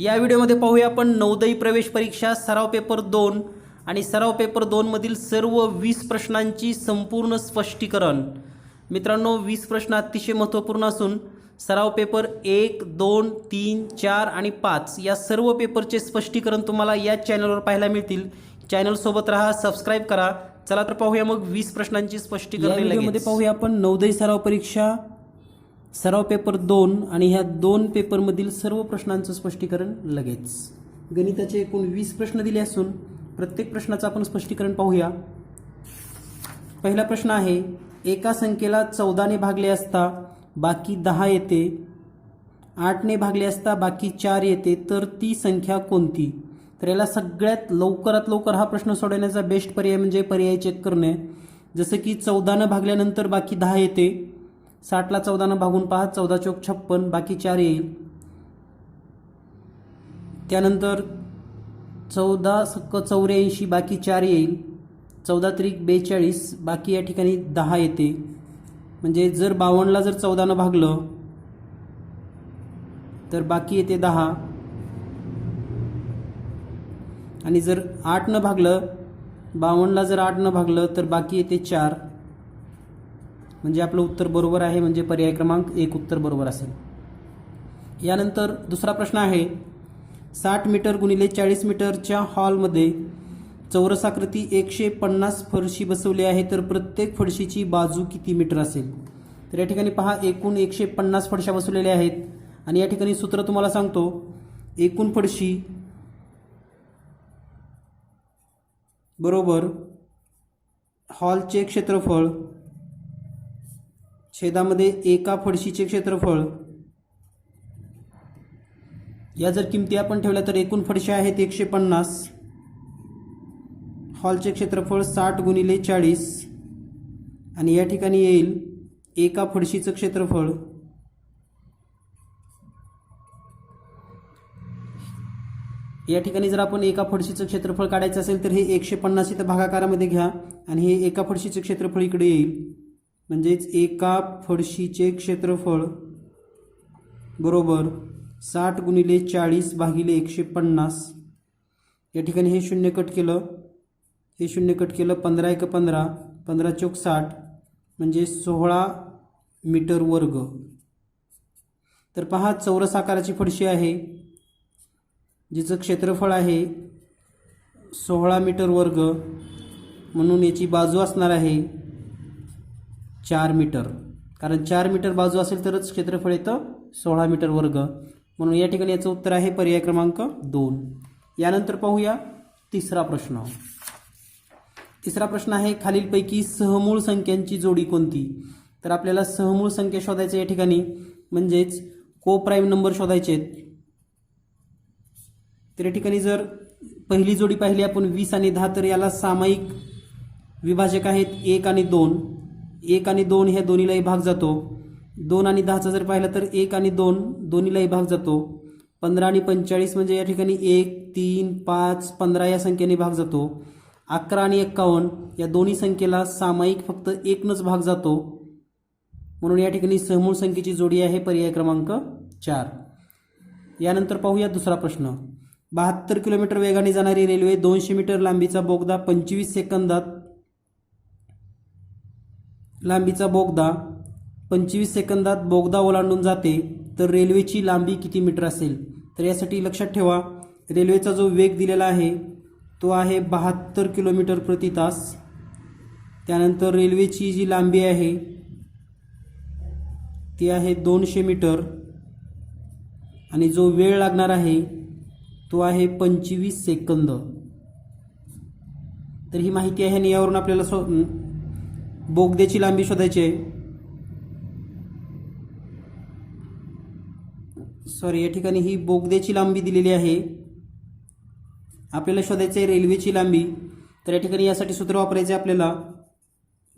या व्हिडिओमध्ये पाहूया आपण नवोदयी प्रवेश परीक्षा सराव पेपर दोन आणि सराव पेपर दोनमधील सर्व वीस प्रश्नांची संपूर्ण स्पष्टीकरण. मित्रांनो वीस प्रश्न अतिशय महत्त्वपूर्ण असून सराव पेपर एक दोन तीन चार आणि पाच या सर्व पेपरचे स्पष्टीकरण तुम्हाला या चॅनलवर पाहायला मिळतील. चॅनलसोबत राहा सबस्क्राईब करा. चला तर पाहूया मग वीस प्रश्नांची स्पष्टीकरण पाहूया आपण नवोदय सराव परीक्षा सराव पेपर दोन आणि ह्या दोन पेपरमधील सर्व प्रश्नांचं स्पष्टीकरण लगेच. गणिताचे एकूण वीस प्रश्न दिले असून प्रत्येक प्रश्नाचं आपण स्पष्टीकरण पाहूया. पहिला प्रश्न आहे एका संख्येला चौदाने भागले असता बाकी दहा येते आठने भागले असता बाकी चार येते तर ती संख्या कोणती? तर याला सगळ्यात लवकरात लवकर हा प्रश्न सोडवण्याचा बेस्ट पर्याय म्हणजे पर्याय चेक करणे. जसं की चौदानं भागल्यानंतर बाकी दहा येते साठला चौदानं भागून पहा चौदा चौक छप्पन बाकी चार येईल. त्यानंतर चौदा सक्क चौऱ्याऐंशी बाकी चार येईल. चौदा त्रिक बेचाळीस बाकी या ठिकाणी दहा येते. म्हणजे जर बावन्नला जर चौदानं भागलं तर बाकी येते दहा. आणि जर आठनं भागलं बावन्नला जर आठनं भागलं तर बाकी येते चार. म्हणजे आपलं उत्तर बरोबर आहे म्हणजे पर्याय क्रमांक एक उत्तर बरोबर असेल. यानंतर दुसरा प्रश्न आहे साठ मीटर गुणिले चाळीस मीटरच्या हॉलमध्ये चौरसाकृती एकशे पन्नास फरशी बसवली आहे तर प्रत्येक फडशीची बाजू किती मीटर असेल? तर या ठिकाणी पहा एकूण एकशे पन्नास फडशा बसवलेल्या आहेत. आणि या ठिकाणी सूत्र तुम्हाला सांगतो एकूण फडशी बरोबर हॉलचे क्षेत्रफळ छेदामध्ये एका फडशीचे क्षेत्रफळ. या जर किमती आपण ठेवल्या तर एकूण फडशा आहेत एकशे पन्नास. हॉलचे क्षेत्रफळ साठ गुणिले चाळीस. आणि या ठिकाणी येईल एका फडशीचं क्षेत्रफळ. या ठिकाणी जर आपण एका फडशीचं क्षेत्रफळ काढायचं असेल तर हे एकशे पन्नास इथं भागाकारामध्ये घ्या आणि हे एका फडशीचं क्षेत्रफळ इकडे येईल. म्हणजेच एका फडशीचे क्षेत्रफळ बरोबर साठ गुणिले चाळीस भागिले एकशे पन्नास. या ठिकाणी हे शून्य कट केलं. हे शून्य कट केलं पंधरा एक पंधरा. पंधरा चौक साठ म्हणजे सोळा मीटर वर्ग. तर पहा चौरस आकाराची फडशी आहे जिचं क्षेत्रफळ आहे सोळा मीटर वर्ग. म्हणून याची बाजू असणार आहे चार मीटर. कारण चार मीटर बाजू असेल तरच क्षेत्रफळ येतं सोळा मीटर वर्ग. म्हणून या ठिकाणी याचं उत्तर आहे पर्याय क्रमांक दोन. यानंतर पाहूया तिसरा प्रश्न. तिसरा प्रश्न आहे खालीलपैकी सहमूळ संख्यांची जोडी कोणती? तर आपल्याला सहमूळ संख्या शोधायचं या ठिकाणी. म्हणजेच को प्राईम नंबर शोधायचे आहेत. तर या ठिकाणी जर पहिली जोडी पाहिली आपण वीस आणि दहा तर याला सामायिक विभाजक आहेत एक आणि दोन. एक आणि दोन ह्या दोन्हीलाही भाग जातो. दोन आणि दहाचा जर पाहिलं तर एक आणि दोन दोन्हीलाही भाग जातो. पंधरा आणि पंचेचाळीस म्हणजे या ठिकाणी एक तीन पाच पंधरा या संख्येने भाग जातो. अकरा आणि एक्कावन्न या दोन्ही संख्येला सामायिक फक्त एकनंच भाग जातो. म्हणून या ठिकाणी समूळ संख्येची जोडी आहे पर्याय क्रमांक चार. यानंतर पाहूया दुसरा प्रश्न. बहात्तर किलोमीटर वेगाने जाणारी रेल्वे दोनशे मीटर लांबीचा बोगदा पंचवीस सेकंदात लांबीचा बोगदा पंचवीस सेकंदात बोगदा ओलांडून जाते तर रेल्वेची लांबी किती मीटर असेल? तर यासाठी लक्षात ठेवा रेल्वेचा जो वेग दिलेला आहे तो आहे बहात्तर किलोमीटर प्रति तास. त्यानंतर रेल्वेची जी लांबी आहे ती आहे दोनशे मीटर. आणि जो वेळ लागणार आहे तो आहे पंचवीस सेकंद. तर ही माहिती आहे आणि यावरून आपल्याला स्व बोगद्याची लांबी शोधायची आहे. सॉरी या ठिकाणी ही बोगद्याची लांबी दिलेली आहे. आपल्याला शोधायचं आहे रेल्वेची लांबी. तर या ठिकाणी यासाठी सूत्र वापरायचे आपल्याला.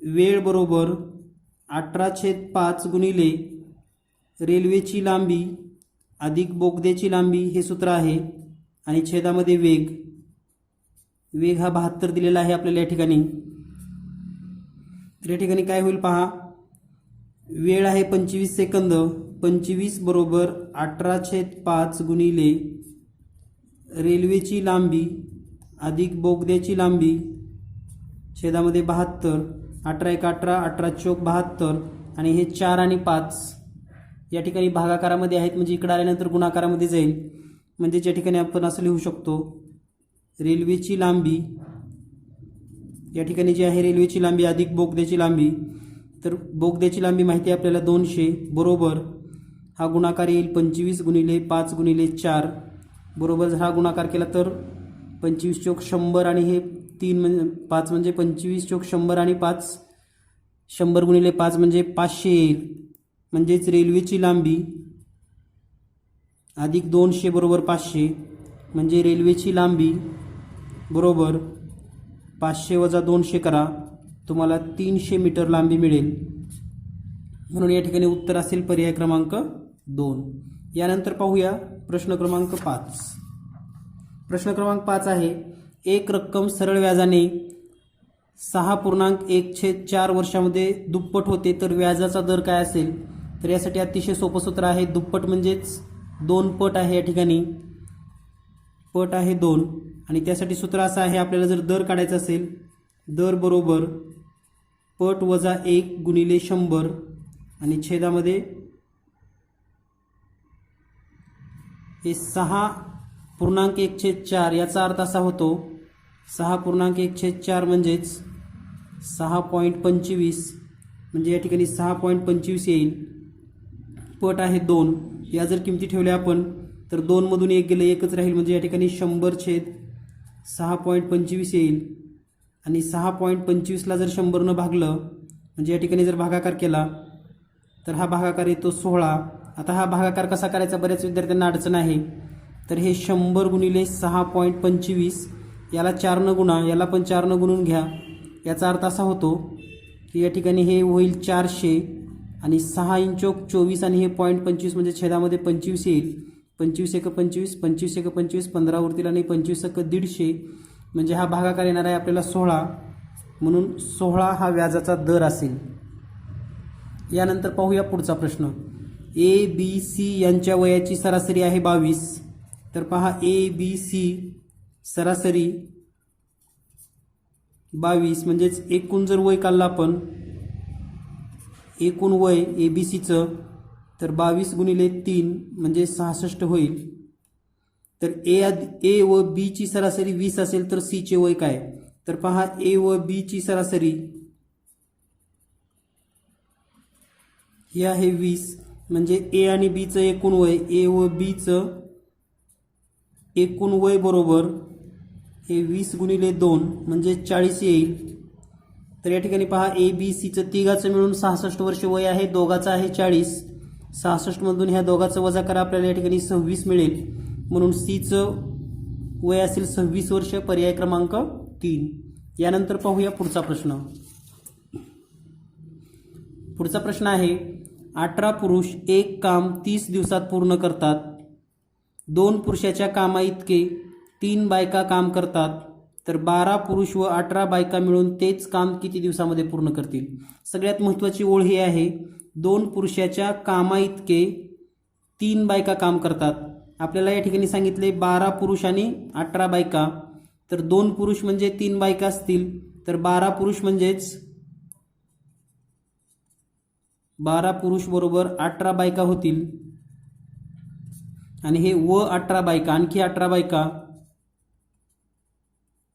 वेळ बरोबर अठरा छेद पाच गुणिले रेल्वेची लांबी अधिक बोगद्याची लांबी हे सूत्र आहे. आणि छेदामध्ये वेग. वेग हा बहात्तर दिलेला आहे आपल्याला या ठिकाणी. तर या ठिकाणी काय होईल पहा. वेळ आहे पंचवीस सेकंद. पंचवीस बरोबर अठरा छेद पाच गुणिले रेल्वेची लांबी अधिक बोगद्याची लांबी छेदामध्ये बहात्तर अठरा एक अठरा अठरा चौक बहात्तर आणि हे चार आणि पाच. या ठिकाणी भागाकारामध्ये आहेत म्हणजे इकडे आल्यानंतर गुणाकारामध्ये जाईल. म्हणजेच या ठिकाणी आपण असं लिहू शकतो. रेल्वेची लांबी या ठिकाणी जी आहे रेल्वेची लांबी अधिक बोगद्याची लांबी तर बोगद्याची लांबी माहिती आहे आपल्याला दोनशे बरोबर. हा गुणाकार येईल पंचवीस गुणिले पाच गुणिले चार. बरोबर जर हा गुणाकार केला तर पंचवीस चौक शंभर आणि हे तीन म्हणजे पाच म्हणजे पंचवीस चौक शंभर आणि पाच शंभर गुणिले पाच म्हणजे पाचशे येईल. म्हणजेच रेल्वेची लांबी अधिक दोनशे बरोबर पाचशे. म्हणजे रेल्वेची लांबी बरोबर पाचशे वजा दोनशे करा. तुम्हाला तीनशे मीटर लांबी मिळेल. म्हणून या ठिकाणी उत्तर असेल पर्याय क्रमांक दोन. यानंतर पाहूया प्रश्न क्रमांक पाच. प्रश्न क्रमांक पाच आहे एक रक्कम सरळ व्याजाने सहा पूर्णांक एक छेद चार वर्षामध्ये दुप्पट होते तर व्याजाचा दर काय असेल? तर यासाठी अतिशय सोपं सूत्र आहे दुप्पट म्हणजेच दोन पट आहे या ठिकाणी. पट आहे दोन आणि त्यासाठी सूत्र असं आहे आपल्याला जर दर काढायचा असेल दर बरोबर पट वजा एक गुणिले शंभर आणि छेदामध्ये हे सहा पूर्णांक एक छेद चार याचा अर्थ असा होतो सहा पूर्णांक एक छेद चार म्हणजेच सहा पॉईंट पंचवीस म्हणजे या ठिकाणी सहा पॉईंट पंचवीस येईल. पट आहे दोन या जर किमती ठेवल्या आपण तर दोनमधून एक गेलं एकच राहील. म्हणजे या ठिकाणी शंभर छेद सहा पॉईंट पंचवीस येईल. आणि सहा पॉईंट पंचवीसला जर शंभरनं भागलं म्हणजे या ठिकाणी जर भागाकार केला तर हा भागाकार येतो सोळा. आता हा भागाकार कसा करायचा? बऱ्याच विद्यार्थ्यांना अडचण आहे. तर हे शंभर गुणिले सहा पॉईंट पंचवीस याला चारनं गुणा याला पण चारनं गुणून घ्या. याचा अर्थ असा होतो की या ठिकाणी हे होईल चारशे आणि सहा इंचोक चोवीस आणि हे पॉईंट पंचवीस म्हणजे छेदामध्ये पंचवीस येईल. पंचवीस एक पंचवीस पंचवीस एक पंचवीस पंधरावरतील आणि पंचवीस एक दीडशे म्हणजे हा भागाकार येणार आहे आपल्याला सोळा. म्हणून सोळा हा व्याजाचा दर असेल. यानंतर पाहूया पुढचा प्रश्न. ए बी सी यांच्या वयाची सरासरी आहे बावीस. तर पहा ए बी सी सरासरी बावीस म्हणजेच एकूण जर वय काढलं आपण एकूण वय ए बी सीचं तर बावीस गुणिले तीन म्हणजे सहासष्ट होईल. तर ए ए व बीची सरासरी वीस असेल तर सीचे वय काय? तर पहा ए व बीची सरासरी हे आहे वीस. म्हणजे ए आणि बीचं एकूण वय ए व बीचं एकूण वय बरोबर हे वीस गुणिले दोन म्हणजे चाळीस येईल. तर या ठिकाणी पहा ए बी सीचं तिघाचं मिळून सहासष्ट वर्ष वय आहे दोघाचं आहे चाळीस. सहासष्टमधून ह्या दोघाचं वजा करा आपल्याला या ठिकाणी सव्वीस मिळेल. म्हणून सीचं वय असेल सव्वीस वर्ष पर्याय क्रमांक तीन. यानंतर पाहूया पुढचा प्रश्न. पुढचा प्रश्न आहे अठरा पुरुष एक काम तीस दिवसात पूर्ण करतात. दोन पुरुषाच्या कामा इतके तीन बायका काम करतात. तर बारा पुरुष व अठरा बायका मिळून तेच काम किती दिवसामध्ये पूर्ण करतील? सगळ्यात महत्त्वाची ओळ ही आहे दोन पुरुषाच्या कामा इतके तीन बायका काम करतात. आपल्याला या ठिकाणी सांगितले बारा पुरुष आणि अठरा बायका. तर दोन पुरुष म्हणजे तीन बायका असतील. तर बारा पुरुष म्हणजेच बारा पुरुष बरोबर अठरा बायका होतील. आणि हे व अठरा बायका आणखी अठरा बायका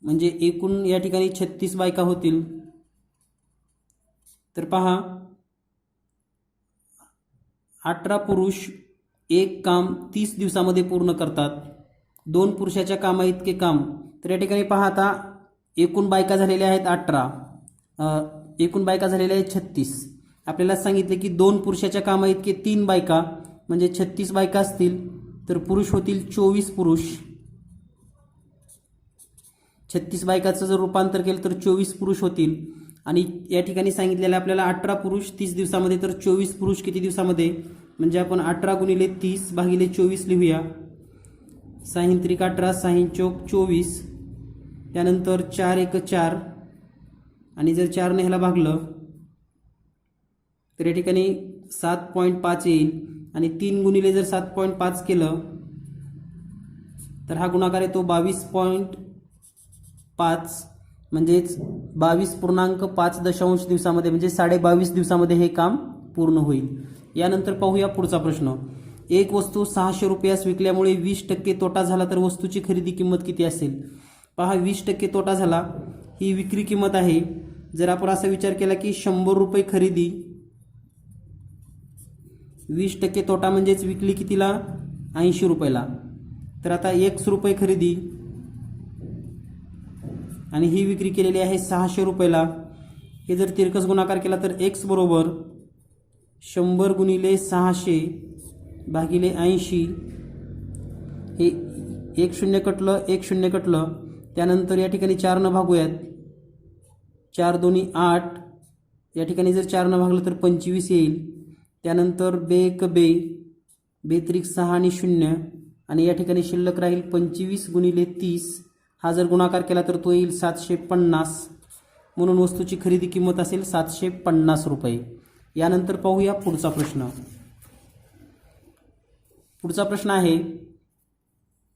म्हणजे एकूण या ठिकाणी छत्तीस बायका होतील. तर पहा. अठरा पुरुष एक काम तीस दिवसामध्ये पूर्ण करतात. दोन पुरुषाच्या कामा इतके काम. तर या ठिकाणी पहा आता एकूण बायका झालेल्या आहेत अठरा. एकूण बायका झालेल्या आहेत छत्तीस. आपल्याला सांगितले की दोन पुरुषाच्या कामा इतके तीन बायका म्हणजे छत्तीस बायका असतील तर पुरुष होतील चोवीस पुरुष. छत्तीस बायकाचं जर रूपांतर केलं तर चोवीस पुरुष होतील. आणि या ठिकाणी सांगितलेलं आपल्याला अठरा पुरुष तीस दिवसामध्ये तर चोवीस पुरुष किती दिवसामध्ये? म्हणजे आपण अठरा गुणिले तीस भागिले चोवीस लिहूया. साहिन त्रिक अठरा साहीन चौक चोवीस. त्यानंतर चार एक चार. आणि जर चारने ह्याला भागलं तर या ठिकाणी सात पॉईंट पाच येईल. आणि तीन गुणिले जर सात पॉईंट पाच केलं तर हा गुणाकार येतो बावीस पॉईंट पाच म्हणजेच बावीस पूर्णांक पाच दशांश दिवसामध्ये म्हणजे साडेबावीस दिवसामध्ये हे काम पूर्ण होईल. यानंतर पाहूया पुढचा प्रश्न. एक वस्तू सहाशे रुपयास विकल्यामुळे वीस टक्के तोटा झाला तर वस्तूची खरेदी किंमत किती असेल? पहा वीस टक्के तोटा झाला ही विक्री किंमत आहे. जर आपण असा विचार केला की शंभर रुपये खरेदी वीस टक्के तोटा म्हणजेच विकली कितीला? ऐंशी रुपयाला. तर आता एक रुपये खरेदी आणि ही विक्री केलेली आहे सहाशे रुपयाला. हे जर तिरकस गुणाकार केला तर एक्स बरोबर शंभर गुणिले सहाशे भागिले ऐंशी. हे एक शून्य कटलं एक शून्य कटलं. त्यानंतर या ठिकाणी चारनं भागूयात. चार दोन्ही आठ. या ठिकाणी जर चारनं भागलं तर पंचवीस येईल. त्यानंतर बे एक बे. बेत्रिक सहा आणि शून्य. आणि या ठिकाणी शिल्लक राहील पंचवीस गुणिले तीस. हा जर गुणाकार केला तर तो येईल सातशे पन्नास. म्हणून वस्तूची खरेदी किंमत असेल सातशे पन्नास रुपये. यानंतर पाहूया पुढचा प्रश्न. पुढचा प्रश्न आहे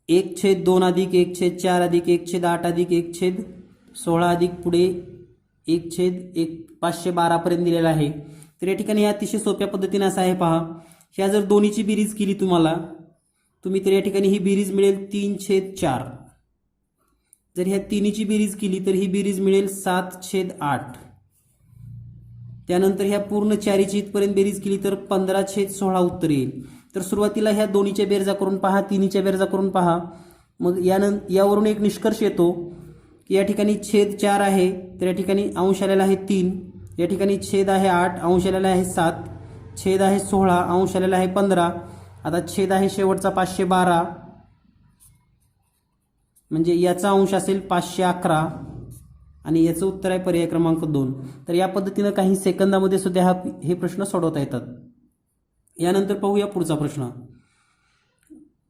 एक छेद दोन अधिक एक छेद चार अधिक एक छेद आठ अधिक एक छेद सोळा अधिक पुढे एक छेद एक पाचशे बारापर्यंत दिलेला आहे. तर या ठिकाणी या अतिशय सोप्या पद्धतीने असं आहे पहा. ह्या जर दोन्हीची बेरीज केली तुम्हाला तुम्ही तर या ठिकाणी ही बेरीज मिळेल तीन छेद चार. जर ह्या तिन्हीची बेरीज केली तर ही बेरीज मिळेल सात छेद आठ. त्यानंतर ह्या पूर्ण चारीची इथपर्यंत बेरीज केली तर पंधरा छेद सोळा उत्तर येईल. तर सुरुवातीला ह्या दोन्हीच्या बेरजा करून पहा तिन्हीच्या बेरजा करून पहा. मग यानं यावरून एक निष्कर्ष येतो की या ठिकाणी छेद चार आहे तर या ठिकाणी अंश आलेला आहे तीन. या ठिकाणी छेद आहे आठ अंश आलेला आहे सात. छेद आहे सोळा अंश आलेला आहे पंधरा. आता छेद आहे शेवटचा पाचशे बारा. म्हणजे याचा अंश असेल पाचशे अकरा आणि याचं उत्तर आहे पर्याय क्रमांक दोन. तर या पद्धतीनं काही सेकंदामध्ये सुद्धा हा हे प्रश्न सोडवता येतात. यानंतर पाहूया पुढचा प्रश्न.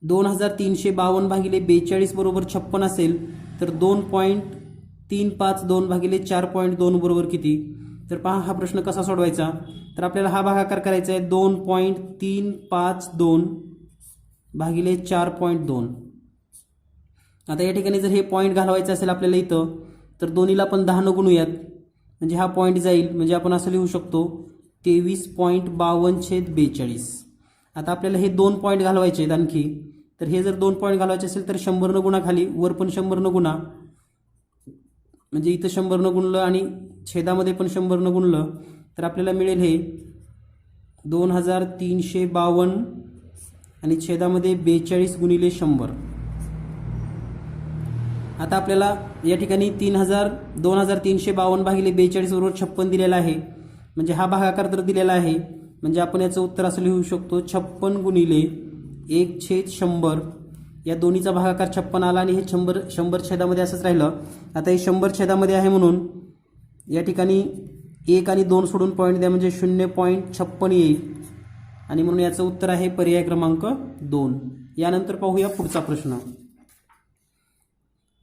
दोन हजार तीनशे बावन्न भागिले बेचाळीस बरोबर छप्पन असेल तर दोन पॉईंट तीन पाच दोन भागिले चार पॉईंट दोन बरोबर किती? तर पहा हा प्रश्न कसा सोडवायचा? तर आपल्याला हा भागाकार करायचा आहे दोन पॉईंट तीन पाच दोन भागिले चार पॉईंट दोन. आता या ठिकाणी जर हे पॉईंट घालवायचं असेल आपल्याला इथं तर दोन्हीला आपण न गुणूयात. म्हणजे हा पॉईंट जाईल. म्हणजे आपण असं लिहू शकतो तेवीस पॉईंट बावन्न छेद बेचाळीस. आता आपल्याला हे दोन पॉईंट घालवायचे आहेत आणखी. तर हे जर दोन पॉईंट घालवायचे असेल तर शंभरनं गुणा खाली वर पण शंभरनं गुणा. म्हणजे इथं शंभरनं गुणलं आणि छेदामध्ये पण शंभरनं गुणलं तर आपल्याला मिळेल हे दोन हजार तीनशे बावन्न आणि छेदामध्ये बेचाळीस गुणिले शंभर. आता आपल्याला या ठिकाणी तीन हजार दोन हजार तीनशे बावन्न भागिले बेचाळीस बरोबर छप्पन दिलेला आहे. म्हणजे हा भागाकार तर दिलेला आहे. म्हणजे आपण याचं उत्तर असं लिहू शकतो छप्पन गुणिले एक छेद शंभर. या दोन्हीचा भागाकार छप्पन आला आणि हे शंभर शंभर छेदामध्ये असंच राहिलं. आता हे शंभर छेदामध्ये आहे म्हणून या ठिकाणी एक आणि दोन सोडून पॉईंट द्या म्हणजे शून्य पॉईंट छप्पन येईल. आणि म्हणून याचं उत्तर आहे पर्याय क्रमांक दोन. यानंतर पाहूया पुढचा प्रश्न.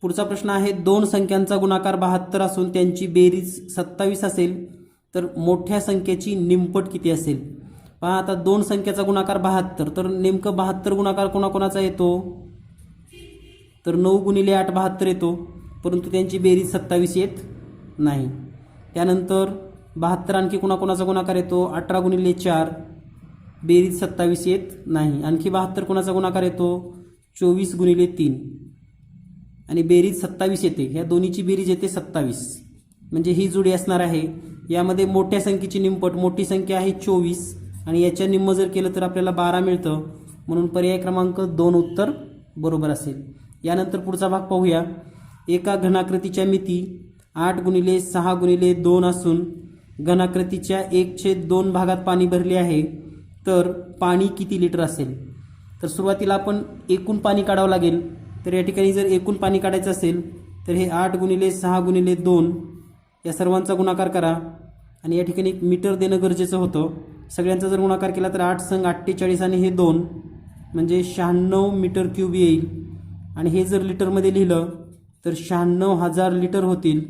पुढचा प्रश्न आहे दोन संख्यांचा गुणाकार बहात्तर असून त्यांची बेरीज सत्तावीस असेल तर मोठ्या संख्येची निमपट किती असेल? पहा आता दोन संख्येचा गुणाकार बहात्तर तर नेमकं बहात्तर गुणाकार कोणाकोणाचा येतो? तर नऊ गुणिले आठ बहात्तर येतो परंतु त्यांची बेरीज सत्तावीस येत नाही. त्यानंतर बहात्तर आणखी कुणाकोणाचा गुणाकार येतो? अठरा गुणिले चार बेरीज सत्तावीस येत नाही. आणखी बहात्तर कोणाचा गुणाकार येतो? चोवीस गुणिले तीन. आणि बेरीज सत्तावीस येते. ह्या दोन्हीची बेरीज येते सत्तावीस. म्हणजे ही जोडी असणार आहे. यामध्ये मोठ्या संख्येची निमपट मोठी संख्या आहे चोवीस. आणि याच्या निम्म जर केलं तर आपल्याला बारा मिळतं. म्हणून पर्याय क्रमांक दोन उत्तर बरोबर असेल. यानंतर पुढचा भाग पाहूया. एका घनाकृतीच्या मिती आठ गुणिले सहा गुणिले दोन असून घनाकृतीच्या एक छेद दोन भागात पाणी भरले आहे. तर पाणी किती लिटर असेल? तर सुरुवातीला आपण एकूण पाणी काढावं लागेल. तर या ठिकाणी जर एकूण पाणी काढायचं असेल तर हे आठ गुणिले सहा गुणिले दोन या सर्वांचा गुणाकार करा. आणि या ठिकाणी एक मीटर देणं गरजेचं होतं. सगळ्यांचा जर गुणाकार केला तर आठ संघ अठ्ठेचाळीस आणि हे दोन म्हणजे शहाण्णव मीटर क्यूब येईल. आणि हे जर लिटरमध्ये लिहिलं तर शहाण्णव हजार लिटर होतील.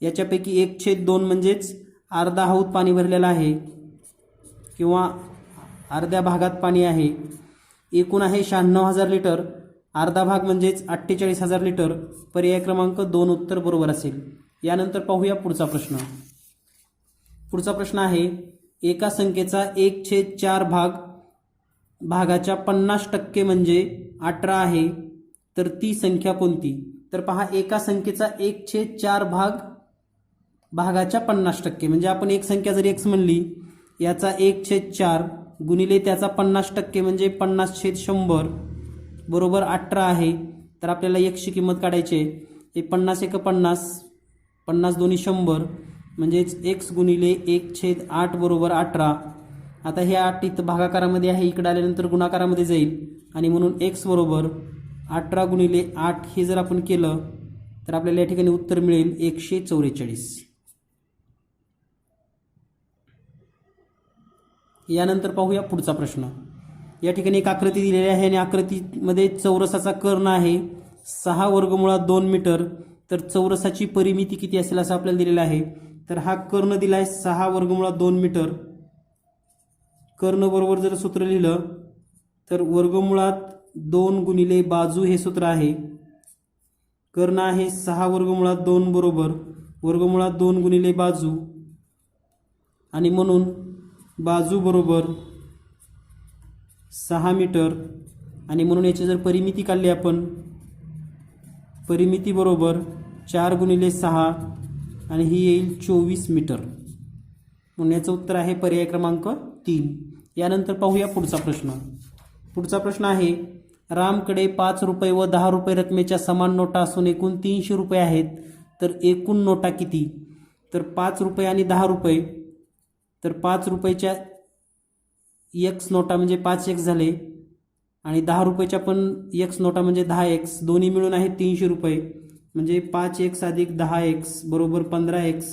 याच्यापैकी एक छेद दोन म्हणजेच अर्धा हाऊत पाणी भरलेलं आहे किंवा अर्ध्या भागात पाणी आहे. एकूण आहे शहाण्णव हजार लिटर. अर्धा भाग म्हणजेच अठ्ठेचाळीस हजार लिटर पर्याय क्रमांक दोन उत्तर बरोबर असेल. यानंतर पाहूया पुढचा प्रश्न. पुढचा प्रश्न आहे एका संख्येचा एक छेद चार भाग भागाच्या पन्नास टक्के म्हणजे अठरा आहे तर ती संख्या कोणती? तर पहा एका संख्येचा एक छेद चार भाग भागाच्या पन्नास टक्के. म्हणजे आपण एक संख्या जर एक्स म्हणली याचा एक छेद चार गुणिले त्याचा पन्नास टक्के म्हणजे पन्नास छेद शंभर. बरोबर अठरा आहे. तर आपल्याला एकची किंमत काढायची आहे. हे पन्नास एक पन्नास पन्नास दोन्ही शंभर म्हणजेच एक्स गुणिले एक छेद आठ बरोबर अठरा. आता हे आठ इथं भागाकारामध्ये आहे इकडे आल्यानंतर गुणाकारामध्ये जाईल. आणि म्हणून एक्स बरोबर अठरा गुणिले आठ हे जर आपण केलं तर आपल्याला या ठिकाणी उत्तर मिळेल एकशे चौवेचाळीस. यानंतर पाहूया पुढचा प्रश्न. या ठिकाणी एक आकृती दिलेली आहे आणि आकृतीमध्ये चौरसाचा कर्ण आहे. सहा वर्गमुळात दोन मीटर. तर चौरसाची परिमिती किती असेल असं आपल्याला दिलेलं आहे. तर हा कर्ण दिला आहे सहा वर्गमुळात दोन मीटर. कर्ण बरोबर जर सूत्र लिहिलं तर वर्गमुळात दोन गुणिले बाजू हे सूत्र आहे. कर्ण आहे सहा वर्गमुळात दोन बरोबर. वर्गमुळात दोन गुणिले बाजू. आणि म्हणून बाजू बरोबर सहा मीटर. आणि म्हणून याची जर परिमिती काढली आपण परिमिती बरोबर चार गुणिले सहा आणि ही येईल चोवीस मीटर. म्हणून याचं उत्तर आहे पर्याय क्रमांक तीन. यानंतर पाहूया पुढचा प्रश्न. पुढचा प्रश्न आहे रामकडे पाच रुपये व दहा रुपये रकमेच्या समान नोटा असून एकूण तीनशे रुपये आहेत तर एकूण नोटा किती? तर पाच रुपये आणि दहा रुपये. तर पाच रुपयाच्या एक्स नोटा म्हणजे पाच एक्स झाले आणि दहा रुपयाच्या पण एक्स नोटा म्हणजे दहा एक्स दोन्ही मिळून आहेत तीनशे रुपये. म्हणजे पाच एक्स अधिक दहा एक्स बरोबर पंधरा एक्स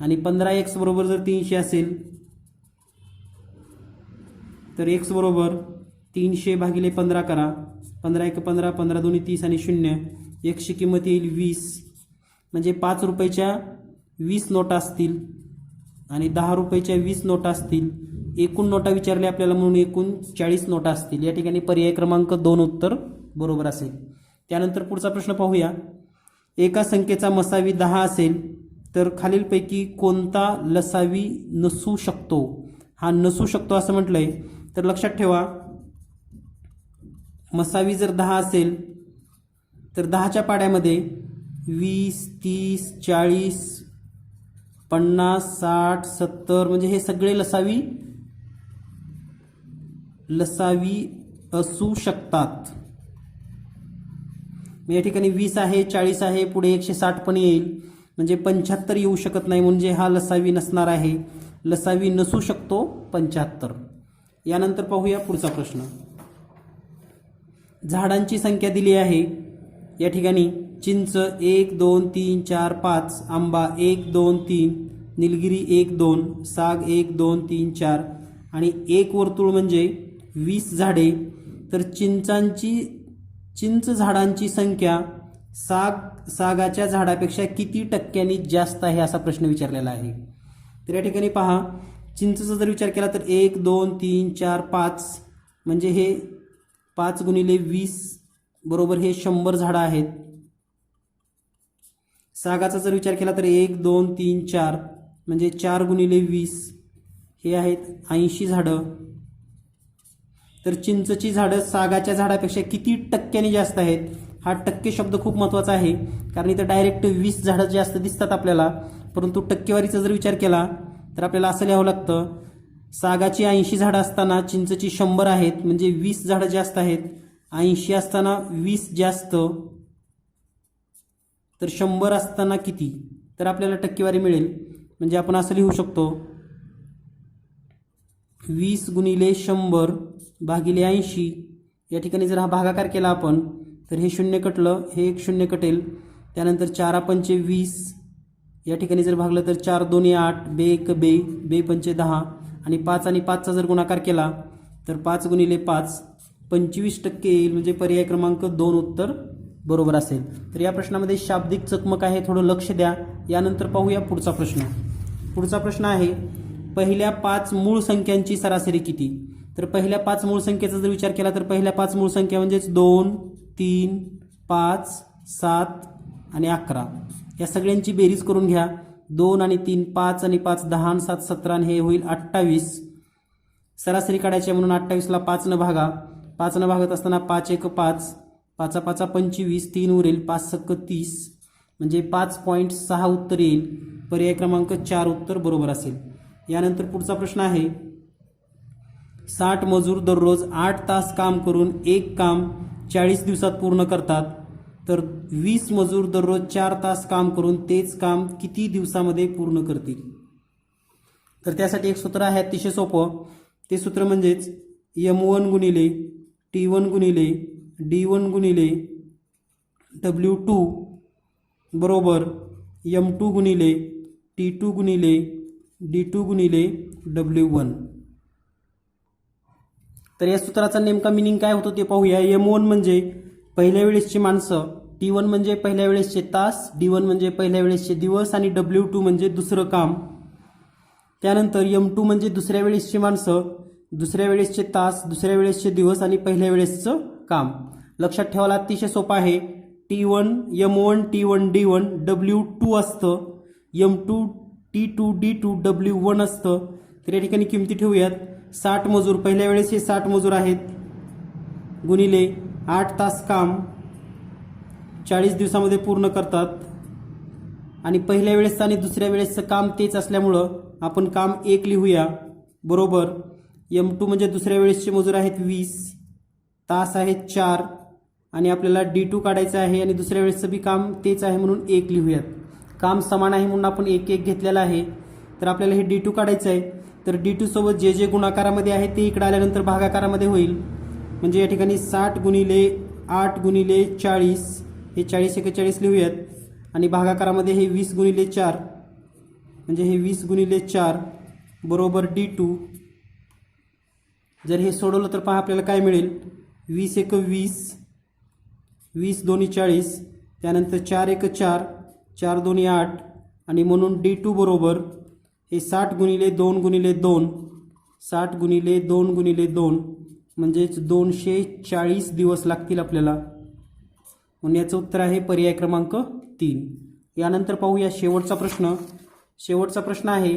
आणि पंधरा एक्स बरोबर जर तीनशे असेल तर एक्स बरोबर तीनशे भागिले पंधरा करा. पंधरा एक पंधरा पंधरा दोन्ही तीस आणि शून्य. एकशे किंमत येईल वीस. म्हणजे पाच रुपयाच्या वीस नोटा असतील आणि दहा रुपयाच्या वीस नोटा असतील. एकूण नोटा विचारल्या आपल्याला म्हणून एकूण चाळीस नोटा असतील. या ठिकाणी पर्याय क्रमांक दोन उत्तर बरोबर असेल. त्यानंतर पुढचा प्रश्न पाहूया. एका संख्येचा मसावी दहा असेल तर खालीलपैकी कोणता लसावी नसू शकतो? हा नसू शकतो असं म्हटलंय. तर लक्षात ठेवा. मसावी जर दहा असेल तर दहाच्या पाड्यामध्ये वीस तीस चाळीस पन्नास साठ सत्तर म्हणजे हे सगळे लसावी लसावी असू शकतात. या ठिकाणी वीस आहे चाळीस आहे पुढे एकशे साठ पण येईल. म्हणजे पंच्याहत्तर येऊ शकत नाही म्हणजे हा लसावी नसणार आहे. लसावी नसू शकतो पंच्याहत्तर. यानंतर पाहूया पुढचा प्रश्न. झाडांची संख्या दिली आहे. या ठिकाणी चिंच एक दोन तीन चार पाच आंबा एक दोन तीन निलगिरी एक दोन साग एक दोन तीन चार. आणि एक वर्तुळ म्हणजे वीस झाडे तर चिंचांची चिंच झाडांची संख्या साग सागाच्या झाडापेक्षा किती टक्क्यांनी जास्त आहे असा प्रश्न विचारलेला आहे. तर या ठिकाणी पहा चिंचचा जर विचार केला तर एक दोन तीन चार पाच म्हणजे हे पाच गुणिले वीस बरोबर हे शंभर झाडं आहेत. सागाचा जर विचार केला तर एक दोन तीन चार म्हणजे चार गुणिले वीस हे आहेत ऐंशी झाडं. तर चिंचची झाडं सागाच्या झाडापेक्षा किती टक्क्याने जास्त आहेत हा टक्के शब्द खूप महत्त्वाचा आहे. कारण इथं डायरेक्ट वीस झाडं जास्त दिसतात आपल्याला. परंतु टक्केवारीचा जर विचार केला तर आपल्याला असं लिहावं लागतं सागाची ऐंशी झाडं असताना चिंचची शंभर आहेत म्हणजे वीस झाडं जास्त आहेत. ऐंशी असताना वीस जास्त तर शंभर असताना किती? तर आपल्याला टक्केवारी मिळेल. म्हणजे आपण असं लिहू शकतो वीस गुणिले शंभर भागिले ऐंशी. या ठिकाणी जर हा भागाकार केला आपण तर हे शून्य कटलं हे एक शून्य कटेल. त्यानंतर चारा पंचे वीस. या ठिकाणी जर भागलं तर चार दोन्ही आठ बे एक बे. बे पंचे दहा. आणि पाच आणि पाचचा जर गुणाकार केला तर पाच गुणिले पाच पंचवीस टक्के येईल. म्हणजे पर्याय क्रमांक दोन उत्तर बरोबर असेल. तर या प्रश्नामध्ये शाब्दिक चकमक आहे थोडं लक्ष द्या. यानंतर पाहूया पुढचा प्रश्न. पुढचा प्रश्न आहे पहिल्या पाच मूळ संख्यांची सरासरी किती? तर पहिल्या पाच मूळ संख्येचा जर विचार केला तर पहिल्या पाच मूळ संख्या म्हणजेच दोन तीन पाच सात आणि अकरा. या सगळ्यांची बेरीज करून घ्या. दोन आणि तीन पाच आणि पाच दहा आणि सात सतरा आणि हे होईल अठ्ठावीस. सरासरी काढायची आहे म्हणून अठ्ठावीसला पाचनं भागा. पाचनं भागत असताना पाच एक पाच. पाचा पाचा पंचवीस. तीन उरेल. पाच सक्क तीस. म्हणजे पाच पॉईंट सहा उत्तर येईल. पर्याय क्रमांक चार उत्तर बरोबर असेल. यानंतर पुढचा प्रश्न आहे साठ मजूर दररोज आठ तास काम करून एक काम चाळीस दिवसात पूर्ण करतात. तर वीस मजूर दररोज चार तास काम करून तेच काम किती दिवसामध्ये पूर्ण करतील? तर त्यासाठी एक सूत्र आहे अतिशय सोपं. ते सूत्र म्हणजेच यम वन गुणिले टी वन गुणिले डी वन गुणिले डब्ल्यू टू बरोबर यम टू गुणिले टी टू गुणिले डी टू गुणिले डब्ल्यू वन तर या सूत्राचा नेमका मिनिंग काय होतो ते पाहूया. एम वन म्हणजे पहिल्या वेळेसची माणसं टी वन म्हणजे पहिल्या वेळेसचे तास डी वन म्हणजे पहिल्या वेळेसचे दिवस आणि डब्ल्यू टू म्हणजे दुसरं काम. त्यानंतर एम टू म्हणजे दुसऱ्या वेळेसची माणसं दुसऱ्या वेळेसचे तास दुसऱ्या वेळेसचे दिवस आणि पहिल्या वेळेसचं काम. लक्षात ठेवायला अतिशय सोपं आहे. T one M one T one D one W two असतं. M two T two D two W one असतं. तर या ठिकाणी किमती ठेवूयात. साठ मजूर पहिल्या वेळेस हे साठ मजूर आहेत. गुणिले आठ तास काम चाळीस दिवसामध्ये पूर्ण करतात. आणि पहिल्या वेळेस आणि दुसऱ्या वेळेसचं काम तेच असल्यामुळं आपण काम एक लिहूया. बरोबर? एम टू म्हणजे दुसऱ्या वेळेसचे मजूर आहेत वीस तास आहेत चार आणि आपल्याला डी टू काढायचं आहे आणि दुसऱ्या वेळेसचं बी काम तेच आहे म्हणून एक लिहूयात. काम समान आहे म्हणून आपण एक एक घेतलेलं आहे. तर आपल्याला हे डी टू काढायचं आहे. तर डी टू सोबत जे जे गुणाकारामध्ये आहे ते इकडे आल्यानंतर भागाकारामध्ये होईल. म्हणजे या ठिकाणी साठ गुणिले आठ गुणिले चाळीस हे चाळीस एकेचाळीस लिहूयात. आणि भागाकारामध्ये हे वीस गुणिले चार. म्हणजे हे वीस गुणिले चार बरोबर डी टू जर हे सोडवलं तर पहा आपल्याला काय मिळेल? वीस एक वीस वीस दोन्ही चाळीस त्यानंतर चार एक चार चार दोन्ही आठ आणि म्हणून डी टू बरोबर हे साठ गुणिले दोन गुणिले दोन साठ गुणिले दोन गुणिले दोन म्हणजेच दोनशे चाळीस दिवस लागतील आपल्याला. म्हणून याचं उत्तर आहे पर्याय क्रमांक तीन. यानंतर पाहूया शेवटचा प्रश्न. शेवटचा प्रश्न आहे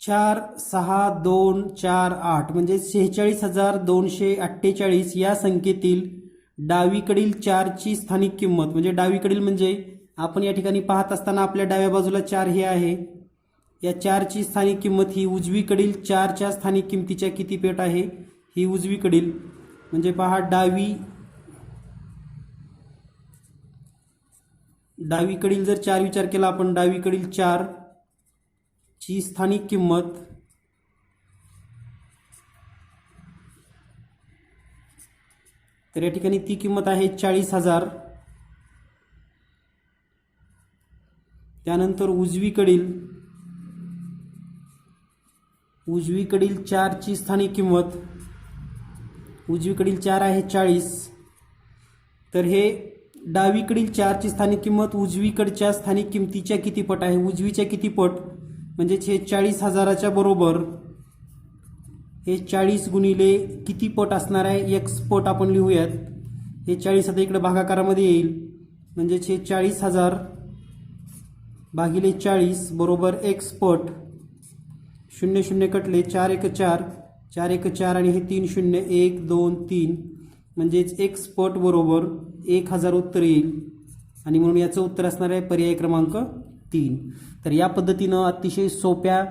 चार सहा दोन चार आठ म्हणजे शेहेचाळीस हजार दोनशे अठ्ठेचाळीस या संख्येतील डावीकडील चारची स्थानिक किंमत म्हणजे डावीकडील म्हणजे आपण या ठिकाणी पाहत असताना आपल्या डाव्या बाजूला चार हे आहे. या चारची स्थानिक किंमत ही उजवीकडील चारच्या स्थानिक किंमतीच्या किती पेट आहे? ही उजवीकडील. म्हणजे पहा डावी डावीकडील जर चार विचार केला आपण डावीकडील चार ची स्थानिक किंमत तर या ठिकाणी ती किंमत आहे चाळीस हजार. त्यानंतर उजवीकडील उजवीकडील चारची स्थानिक किंमत उजवीकडील चार आहे चाळीस. तर हे डावीकडील चारची स्थानिक किंमत उजवीकडच्या स्थानिक किंमतीच्या किती पट आहे? उजवीच्या किती पट? म्हणजेच हे चाळीस हजाराच्या बरोबर हे चाळीस गुणिले किती पट असणार आहे? एक्स पट आपण लिहूयात. हे चाळीस आता इकडे भागाकारामध्ये येईल. म्हणजेच हे चाळीस हजार भागिले चाळीस बरोबर एक्स पट शून्य शून्य कटले चार एक चार. चार एक चार आणि हे तीन शून्य एक दोन तीन. म्हणजेच एक्स पट बरोबर एक हजार उत्तर येईल. आणि म्हणून याचं उत्तर असणार आहे पर्याय क्रमांक तीन. तर या पद्धतीनं अतिशय सोप्या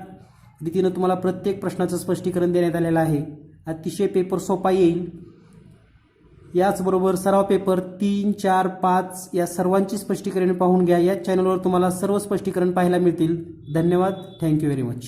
रीतीनं तुम्हाला प्रत्येक प्रश्नाचं स्पष्टीकरण देण्यात आलेलं आहे. अतिशय पेपर सोपा येईल. याचबरोबर सराव पेपर तीन चार पाच या सर्वांची स्पष्टीकरण पाहून घ्या. या चॅनलवर तुम्हाला सर्व स्पष्टीकरण पाहायला मिळतील. धन्यवाद. Thank you very much